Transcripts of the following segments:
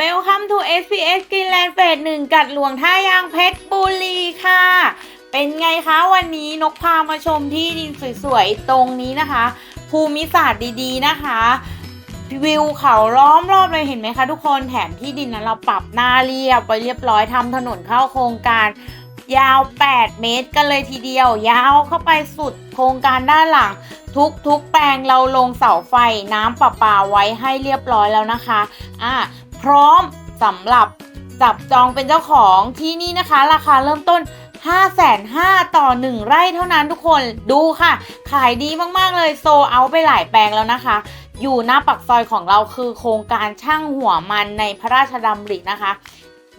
Welcome to SPS Greenland เฟสหนึ่งกัดหลวงท่ายางเพชรบุรีค่ะ เป็นไงคะวันนี้นกพามาชมที่ดินสวยๆ ตรงนี้นะคะ ภูมิศาสตร์ดีๆนะคะ วิวเขาล้อมรอบเลยเห็นไหมคะทุกคนแถมที่ดินนั้นเราปรับหน้าเรียบไว้เรียบร้อยทำถนนเข้าโครงการยาว 8 เมตรกันเลยทีเดียว ยาวเข้าไปสุดโครงการด้านหลัง ทุกทุกแปลงเราลงเสาไฟน้ำประปาไว้ให้เรียบร้อยแล้วนะคะ อ่า พร้อมสำหรับจับจองเป็นเจ้าของที่นี่นะคะ ราคาเริ่มต้น 5 5 0 0 0ต่อ 1 ไร่เท่านั้นทุกคนดูค่ะ ขายดีมาก ๆ เลยโซเอาไปหลายแปลงแล้วนะคะ อยู่หน้าปักซอยของเราคือโครงการช่างหัวมันในพระราชดำรินะคะ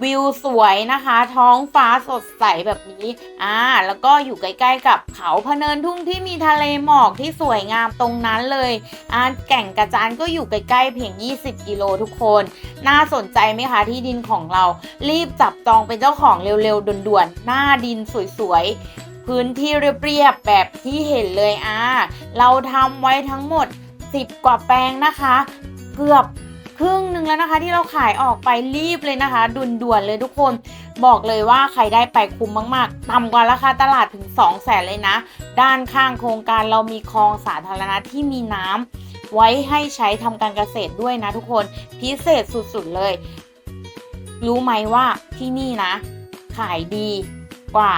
วิวสวยนะคะ ท้องฟ้าสดใสแบบนี้อ่าแล้วก็อยู่ใกล้ๆกับเขาพะเนินทุ่งที่มีทะเลหมอกที่สวยงามตรงนั้นเลยอ่าแก่งกระจานก็อยู่ใกล้ๆเพียง 20 กิโลทุกคน น่าสนใจไหมคะที่ดินของเรา รีบจับจองเป็นเจ้าของเร็วๆด่วนๆ หน้าดินสวยๆ พื้นที่เรียบๆแบบที่เห็นเลยอ่าเราทำไว้ทั้งหมด 10 กว่าแปลงนะคะ เกือบ ครึ่งหนึ่งแล้วนะคะ ที่เราขายออกไปรีบเลยนะคะด่วนๆเลยทุกคนบอกเลยว่าใครได้ไปคุ้มมากๆต่ำกว่าราคาตลาดถึง 2 0 0แสนเลยนะ ด้านข้างโครงการเรามีคลองสาธารณะที่มีน้ำไว้ให้ใช้ทำการเกษตรด้วยนะทุกคนพิเศษสุดๆเลย รู้ไหมว่าที่นี่นะ ขายดีกว่า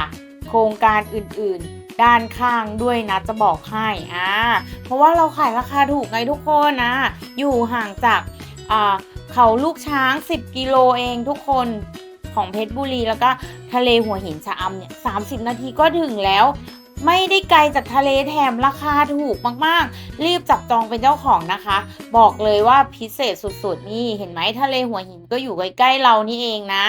โครงการอื่นๆ ด้านข้างด้วยนะจะบอกให้อ่าเพราะว่าเราขายราคาถูกไงทุกคนนะ อยู่ห่างจาก เขาลูกช้าง 10 กิโลเองทุกคนของเพชรบุรีแล้วก็ทะเลหัวหินชะอำเนี่ย30นาทีก็ถึงแล้ว ไม่ได้ไกลจากทะเลแถมราคาถูกมากๆ รีบจับจองเป็นเจ้าของนะคะ บอกเลยว่าพิเศษสุดๆ นี่เห็นไหมทะเลหัวหินก็อยู่ใกล้ๆเรานี่เองนะ